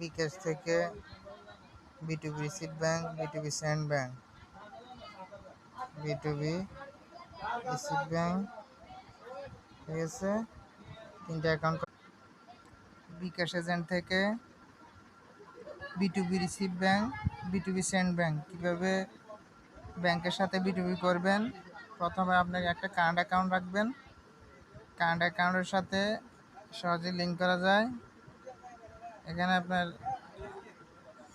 বিকাশ থেকে B to B receive bank B to B send bank B to B receive bank ঠিক আছে? তিনটা account bKash agent থেকে B to B receive bank B to B send bank কীভাবে ব্যাংকের সাথে বিটুবি করবেন? প্রথমে আপনাকে একটা কারেন্ট অ্যাকাউন্ট রাখবেন। কারেন্ট অ্যাকাউন্টের সাথে সহজে লিঙ্ক করা যায়। এখানে আপনার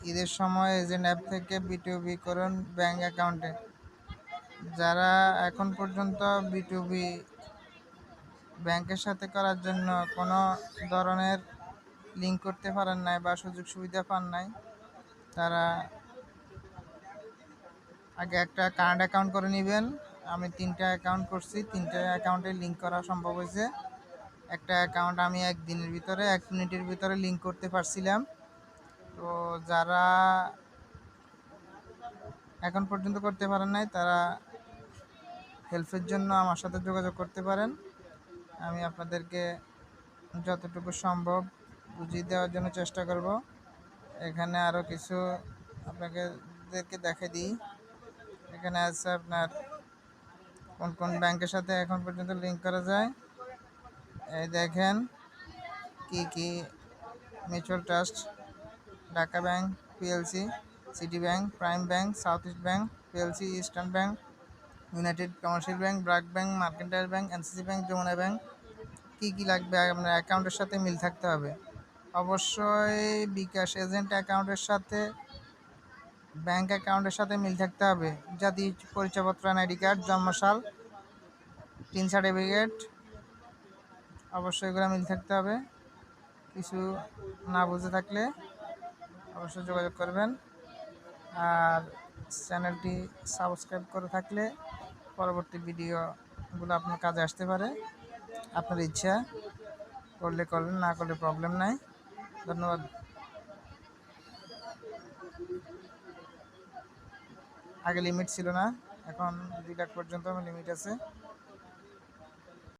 ঈদের সময় এজেন্ট অ্যাপ থেকে বিটুবি করুন ব্যাঙ্ক অ্যাকাউন্টে। যারা এখন পর্যন্ত বিটুবি ব্যাংকের সাথে করার জন্য কোনো ধরনের লিঙ্ক করতে পারেন নাই বা সুযোগ সুবিধা পান নাই, তারা আগে একটা কারেন্ট অ্যাকাউন্ট করে নেবেন। আমি তিনটা অ্যাকাউন্ট করছি, তিনটা অ্যাকাউন্টে লিঙ্ক করা সম্ভব হয়েছে। একটা অ্যাকাউন্ট আমি একদিনের ভিতরে, এক মিনিটের ভিতরে লিঙ্ক করতে পারছিলাম। তো যারা এখন পর্যন্ত করতে পারেন নাই, তারা হেল্পের জন্য আমার সাথে যোগাযোগ করতে পারেন। আমি আপনাদেরকে যতটুকু সম্ভব বুঝিয়ে দেওয়ার জন্য চেষ্টা করব। এখানে আরও কিছু আপনাদেরকে দেখে দিই। এখানে আছে আপনার কোন কোন ব্যাংকের সাথে এখন পর্যন্ত লিঙ্ক করা যায়। এই দেখেন কি কি mutual trust Dhaka bank PLC city bank prime bank south east bank PLC eastern bank united commercial bank BRAC bank mercantile bank NCC bank Jamuna bank কী কী লাগবে? আপনার অ্যাকাউন্টের সাথে মিল থাকতে হবে। অবশ্যই বিকাশ এজেন্ট অ্যাকাউন্টের সাথে ব্যাংক অ্যাকাউন্টের সাথে মিল থাকতে হবে। জাতি পরিচয়পত্র আইডি কার্ড জন্মসাল, তিন সার্টিফিকেট অবশ্যই এগুলো মিল থাকতে হবে। কিছু না বুঝে থাকলে অবশ্যই যোগাযোগ করবেন। আর চ্যানেলটি সাবস্ক্রাইব করে থাকলে পরবর্তী ভিডিওগুলো আপনার কাজে আসতে পারে। আপনার ইচ্ছা করলে করবেন, না করলে প্রবলেম নাই। ধন্যবাদ। আগে লিমিট ছিল না, এখন দুই লাখ পর্যন্ত আমার লিমিট আছে।